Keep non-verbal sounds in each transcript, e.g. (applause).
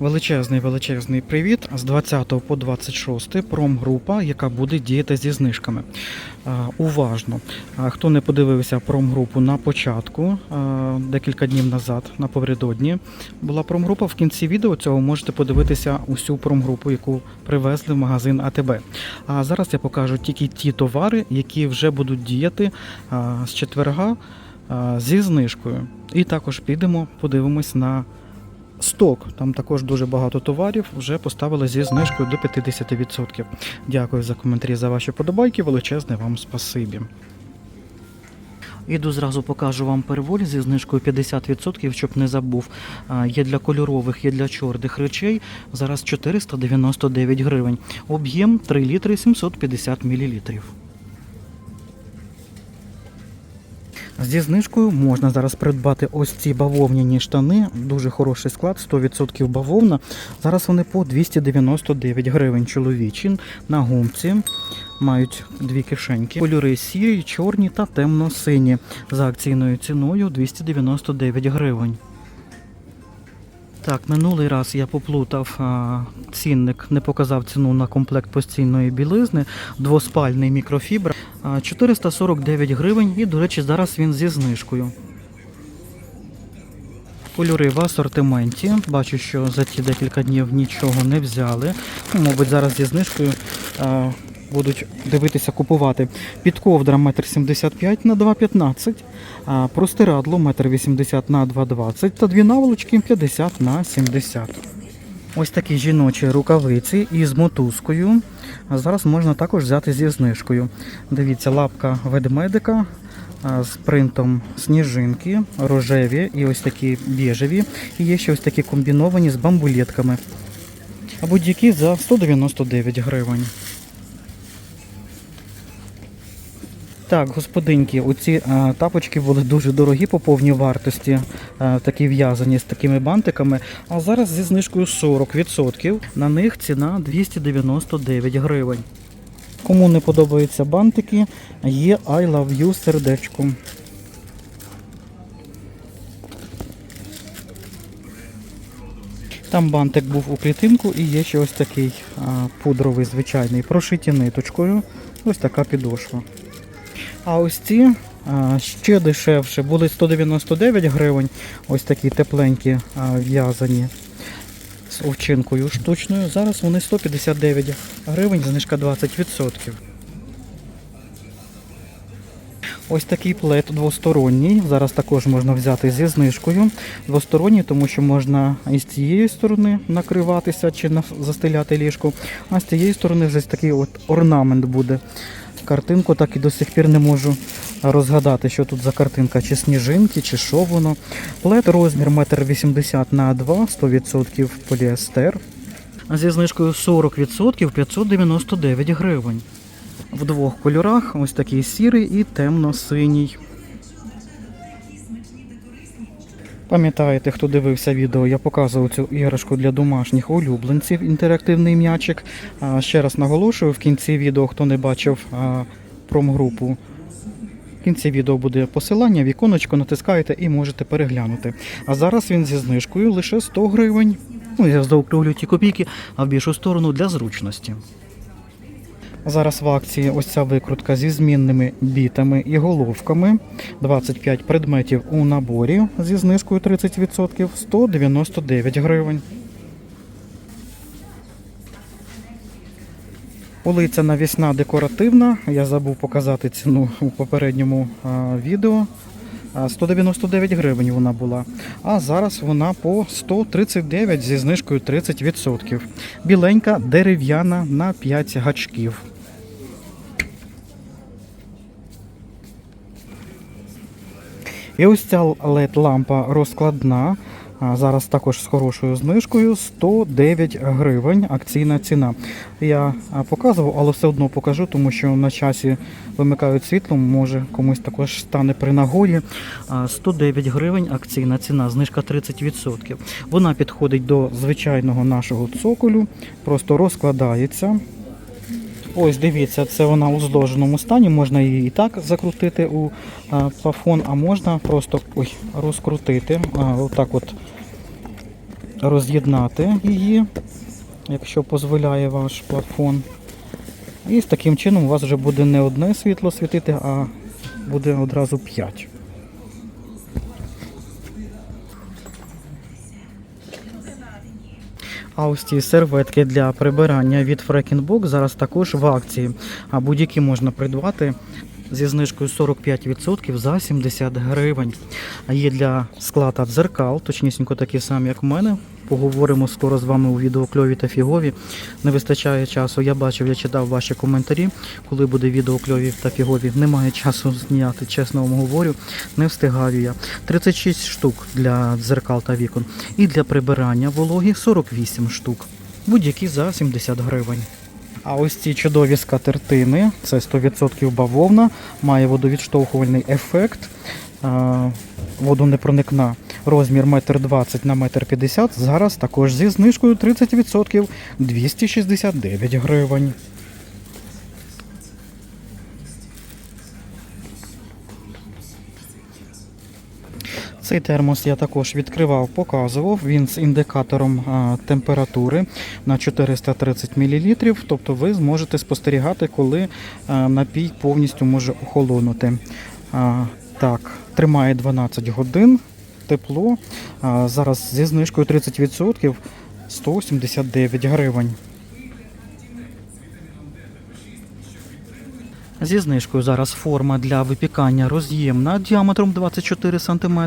Величезний величезний привіт з 20 по 26 промгрупа, яка буде діяти зі знижками. Уважно. Хто не подивився промгрупу на початку, декілька днів назад, напередодні була промгрупа. В кінці відео цього можете подивитися усю промгрупу, яку привезли в магазин АТБ. А зараз я покажу тільки ті товари, які вже будуть діяти з четверга зі знижкою. І також підемо, подивимось на сток. Там також дуже багато товарів вже поставили зі знижкою до 50%. Дякую за коментарі за ваші подобайки. Величезне вам спасибі. Іду зразу покажу вам переволі зі знижкою 50%, щоб не забув. Є для кольорових, є для чорних речей. Зараз 499 гривень. Об'єм 3 літри 750 мл. Зі знижкою можна зараз придбати ось ці бавовняні штани. Дуже хороший склад, 100% бавовна. Зараз вони по 299 гривень чоловічі на гумці. Мають дві кишеньки. Кольори сірі, чорні та темно-сині. За акційною ціною 299 гривень. Так, минулий раз я поплутав а, цінник, не показав ціну на комплект постійної білизни, двоспальний мікрофібр. А, 449 гривень і, до речі, зараз він зі знижкою. Кольори в асортименті. Бачу, що за ті декілька днів нічого не взяли. Ну, Мабуть, зараз зі знижкою а, будуть дивитися купувати. Підковдра 1,75 на 2,15, простирадло 1,80 на 2,20 та дві наволочки 50 на 70. Ось такі жіночі рукавиці із мотузкою. А зараз можна також взяти зі знижкою. Дивіться, лапка ведмедика з принтом сніжинки, рожеві і ось такі біжеві. І є ще ось такі комбіновані з бамбулетками. А будь-які за 199 гривень. Так, господинки, оці а, тапочки були дуже дорогі по повній вартості, а, такі в'язані з такими бантиками. А зараз зі знижкою 40%. На них ціна 299 гривень. Кому не подобаються бантики, є I love you сердечко. Там бантик був у клітинку і є ще ось такий а, пудровий звичайний, прошиті ниточкою. Ось така підошва. А ось ці ще дешевше, були 199 гривень, ось такі тепленькі в'язані з овчинкою штучною. Зараз вони 159 гривень, знижка 20%. Ось такий плед двосторонній. Зараз також можна взяти зі знижкою. Двосторонній, тому що можна із цієї сторони накриватися чи застеляти ліжко, а з цієї сторони вже такий от орнамент буде. Картинку так і до сих пір не можу розгадати, що тут за картинка, чи сніжинки, чи що воно. Плед розмір 1,80 на 2, 100% поліестер. Зі знижкою 40% 599 гривень. В двох кольорах, ось такий сірий і темно-синій. Пам'ятаєте, хто дивився відео, я показував цю іграшку для домашніх улюбленців, інтерактивний м'ячик. Ще раз наголошую, в кінці відео, хто не бачив промгрупу, в кінці відео буде посилання, віконечко натискаєте і можете переглянути. А зараз він зі знижкою лише 100 гривень. Ну, я заокруглю ті копійки, а в більшу сторону для зручності. Зараз в акції ось ця викрутка зі змінними бітами і головками. 25 предметів у наборі зі знижкою 30%, 199 гривень. Полиця навісна декоративна. Я забув показати ціну у попередньому відео. 199 гривень вона була. А зараз вона по 139 зі знижкою 30%. Біленька дерев'яна на 5 гачків. І ось ця led лампа розкладна. Зараз також з хорошою знижкою 109 гривень акційна ціна. Я показував, але все одно покажу, тому що на часі вимикають світло, може комусь також стане при нагоді. 109 гривень акційна ціна, знижка 30%. Вона підходить до звичайного нашого цоколю, просто розкладається. Ось дивіться, це вона у зложеному стані. Можна її і так закрутити у плафон, а можна просто ой, розкрутити. А, отак от роз'єднати її, якщо дозволяє ваш платформ. І з таким чином у вас вже буде не одне світло світити, а буде одразу 5. А ось ці серветки для прибирання від Фрекінбок зараз також в акції. А будь-які можна придбати зі знижкою 45% за 70 гривень. А є для скла дзеркал, точнісінько такі самі, як в мене. Поговоримо скоро з вами у відео кльові та фігові. Не вистачає часу. Я бачив, я читав ваші коментарі. Коли буде відео кльові та фігові, немає часу зняти, чесно вам говорю. Не встигаю я. 36 штук для дзеркал та вікон. І для прибирання вологі 48 штук. Будь-які за 70 гривень. А ось ці чудові скатертини, це 100% бавовна, має водовідштовхувальний ефект, а, водонепроникна. Розмір 1,20 на 1,50 м. Зараз також зі знижкою 30% 269 гривень. Цей термос я також відкривав, показував. Він з індикатором температури на 430 мл. Тобто ви зможете спостерігати, коли напій повністю може охолонути. Так, тримає 12 годин, тепло. Зараз зі знижкою 30% 179 гривень. Зі знижкою зараз форма для випікання роз'ємна діаметром 24 см.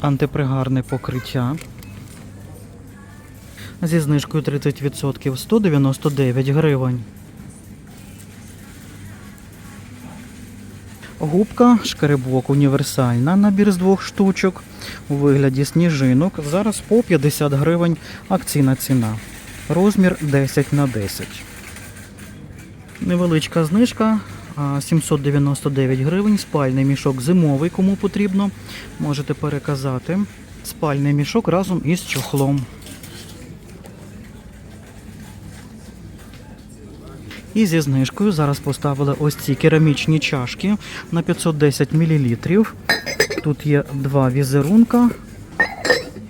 Антипригарне покриття. Зі знижкою 30% 199 гривень. Губка шкаребок універсальна, набір з двох штучок у вигляді сніжинок. Зараз по 50 гривень акційна ціна. Розмір 10 на 10. Невеличка знижка. 799 гривень. Спальний мішок зимовий, кому потрібно. Можете переказати. Спальний мішок разом із чохлом. І зі знижкою зараз поставили ось ці керамічні чашки на 510 мл. Тут є два візерунка.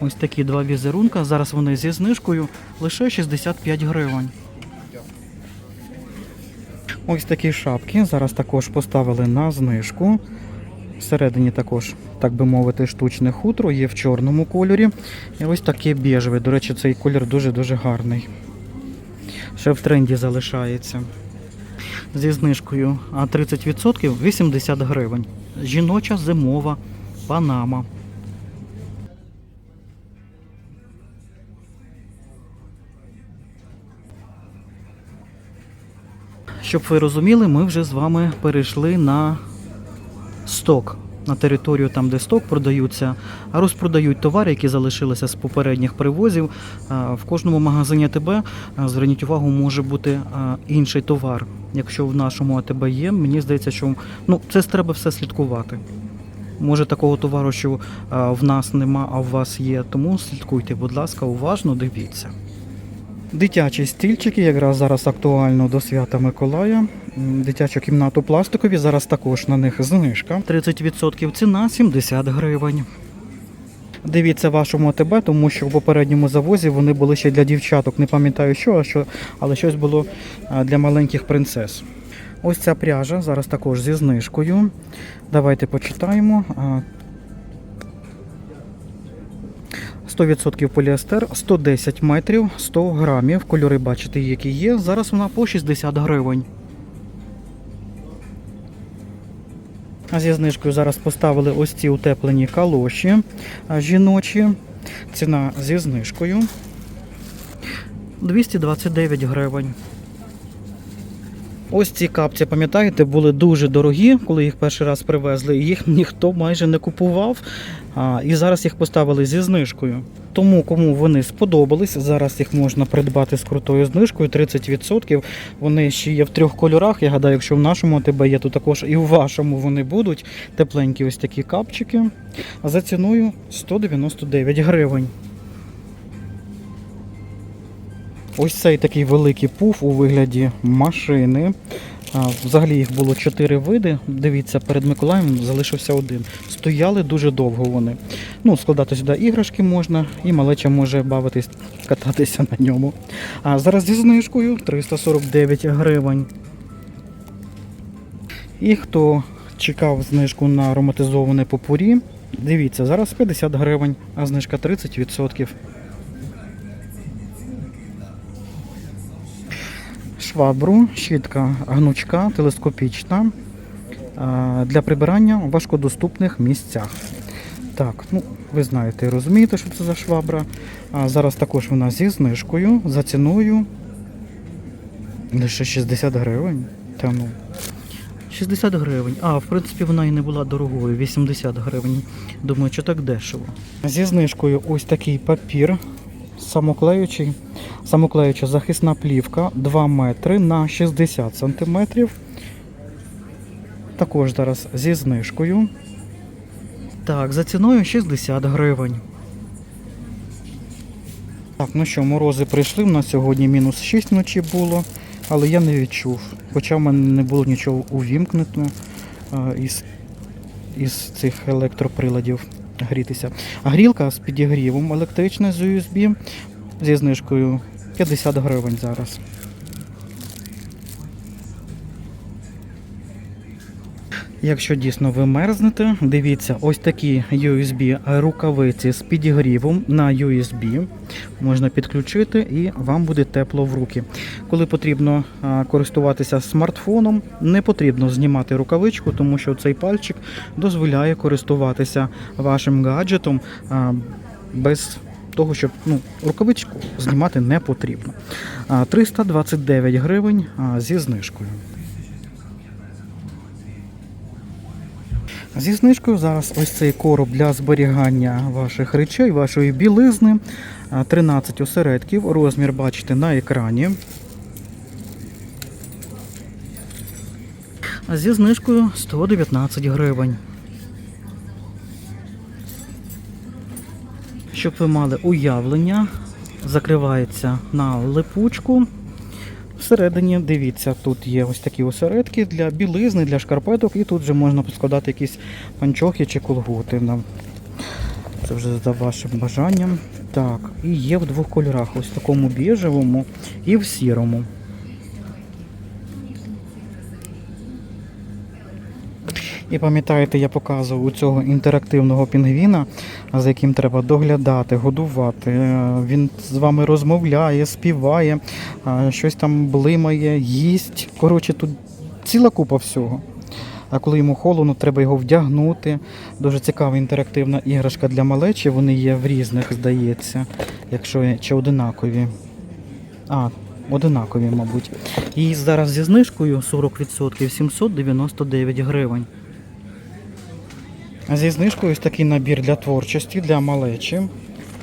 Ось такі два візерунка. Зараз вони зі знижкою лише 65 гривень. Ось такі шапки зараз також поставили на знижку. Всередині також, так би мовити, штучне хутро є в чорному кольорі. І ось таке біжеве. До речі, цей колір дуже-дуже гарний. Ще в тренді залишається. Зі знижкою а 30% 80 гривень. Жіноча зимова панама. Щоб ви розуміли, ми вже з вами перейшли на сток. На територію там, де сток продаються, а розпродають товари, які залишилися з попередніх привозів. В кожному магазині АТБ, зверніть увагу, може бути інший товар. Якщо в нашому АТБ є, мені здається, що ну, це треба все слідкувати. Може такого товару, що в нас нема, а в вас є. Тому слідкуйте, будь ласка, уважно дивіться. Дитячі стільчики якраз зараз актуально до свята Миколая. Дитячу кімнату пластикові, зараз також на них знижка. 30% ціна 70 гривень. Дивіться вашому АТБ, тому що в попередньому завозі вони були ще для дівчаток. Не пам'ятаю що, а що, але щось було для маленьких принцес. Ось ця пряжа зараз також зі знижкою. Давайте почитаємо. 100% поліестер, 110 метрів, 100 грамів. Кольори бачите, які є. Зараз вона по 60 гривень. А зі знижкою зараз поставили ось ці утеплені калоші жіночі. Ціна зі знижкою 229 гривень. Ось ці капці, пам'ятаєте, були дуже дорогі, коли їх перший раз привезли. Їх (laughs) ніхто майже не купував. А, і зараз їх поставили зі знижкою. Тому, кому вони сподобались, зараз їх можна придбати з крутою знижкою 30%. Вони ще є в трьох кольорах. Я гадаю, якщо в нашому АТБ є, то також і в вашому вони будуть. Тепленькі ось такі капчики. А за ціною 199 гривень. Ось цей такий великий пуф у вигляді машини. Взагалі їх було чотири види. Дивіться, перед Миколаєм залишився один. Стояли дуже довго вони. Ну, складати сюди іграшки можна, і малеча може бавитись, кататися на ньому. А зараз зі знижкою 349 гривень. І хто чекав знижку на ароматизоване попурі, дивіться, зараз 50 гривень, а знижка 30%. Швабру, щітка гнучка, телескопічна для прибирання у важкодоступних місцях. Так, ну ви знаєте, і розумієте, що це за швабра. А зараз також вона зі знижкою, за ціною лише 60 гривень. Та ну. 60 гривень. А, в принципі, вона і не була дорогою, 80 гривень. Думаю, що так дешево. Зі знижкою ось такий папір самоклеючий. Самоклеюча захисна плівка 2 метри на 60 сантиметрів. Також зараз зі знижкою. Так, за ціною 60 гривень. Так, ну що, морози прийшли. У нас сьогодні мінус 6 вночі було, але я не відчув. Хоча в мене не було нічого увімкнено із, із цих електроприладів грітися. Грілка з підігрівом електрична з USB зі знижкою 50 гривень зараз. Якщо дійсно ви мерзнете, дивіться, ось такі USB рукавиці з підігрівом на USB можна підключити і вам буде тепло в руки. Коли потрібно користуватися смартфоном, не потрібно знімати рукавичку, тому що цей пальчик дозволяє користуватися вашим гаджетом без того, щоб ну, рукавичку знімати не потрібно. А, 329 гривень зі знижкою. Зі знижкою зараз ось цей короб для зберігання ваших речей, вашої білизни. 13 осередків. Розмір бачите на екрані. Зі знижкою 119 гривень. Щоб ви мали уявлення, закривається на липучку. Всередині, дивіться, тут є ось такі осередки для білизни, для шкарпеток, і тут вже можна поскладати якісь панчохи чи колготи. Це вже за вашим бажанням. Так, і є в двох кольорах: ось в такому біжевому і в сірому. І пам'ятаєте, я показував у цього інтерактивного пінгвіна, за яким треба доглядати, годувати. Він з вами розмовляє, співає, щось там блимає, їсть. Коротше, тут ціла купа всього. А коли йому холодно, треба його вдягнути. Дуже цікава інтерактивна іграшка для малечі. Вони є в різних, здається, якщо чи одинакові. А, одинакові, мабуть. І зараз зі знижкою 40% 799 гривень. Зі знижкою ось такий набір для творчості, для малечі.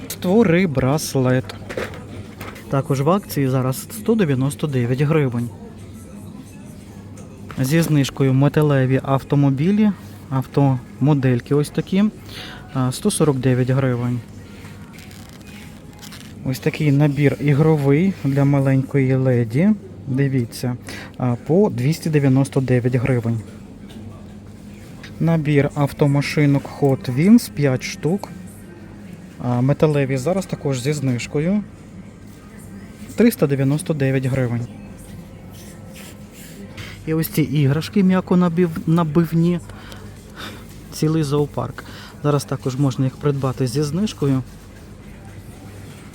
Створи браслет. Також в акції зараз 199 гривень. Зі знижкою металеві автомобілі, автомодельки ось такі. 149 гривень. Ось такий набір ігровий для маленької леді. Дивіться, по 299 гривень. Набір автомашинок Hot Wheels 5 штук. Металеві зараз також зі знижкою. 399 гривень. І ось ці іграшки м'яко набив, набивні. Цілий зоопарк. Зараз також можна їх придбати зі знижкою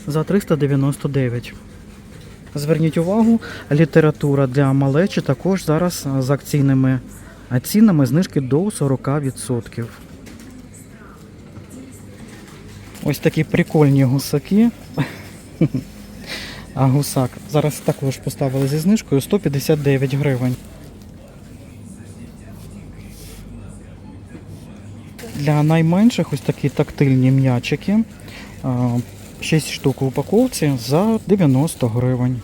за 399. Зверніть увагу, література для малечі також зараз з акційними а цінами знижки до 40%. Ось такі прикольні гусаки. (laughs) А гусак зараз також поставили зі знижкою 159 гривень. Для найменших ось такі тактильні м'ячики. 6 штук в упаковці за 90 гривень.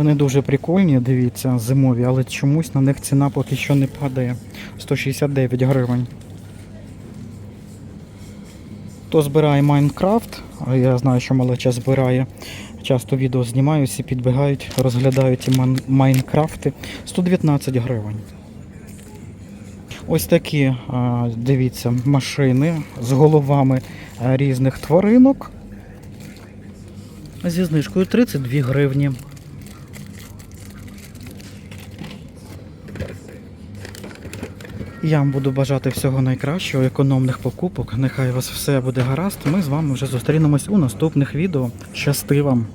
Вони дуже прикольні, дивіться, зимові, але чомусь на них ціна поки що не падає. 169 гривень. Хто збирає Майнкрафт, я знаю, що малеча збирає. Часто відео знімаю, всі підбігають, розглядають ці Майнкрафти. 119 гривень. Ось такі, дивіться, машини з головами різних тваринок. Зі знижкою 32 гривні. Я вам буду бажати всього найкращого, економних покупок. Нехай у вас все буде гаразд. Ми з вами вже зустрінемось у наступних відео. Щасти вам!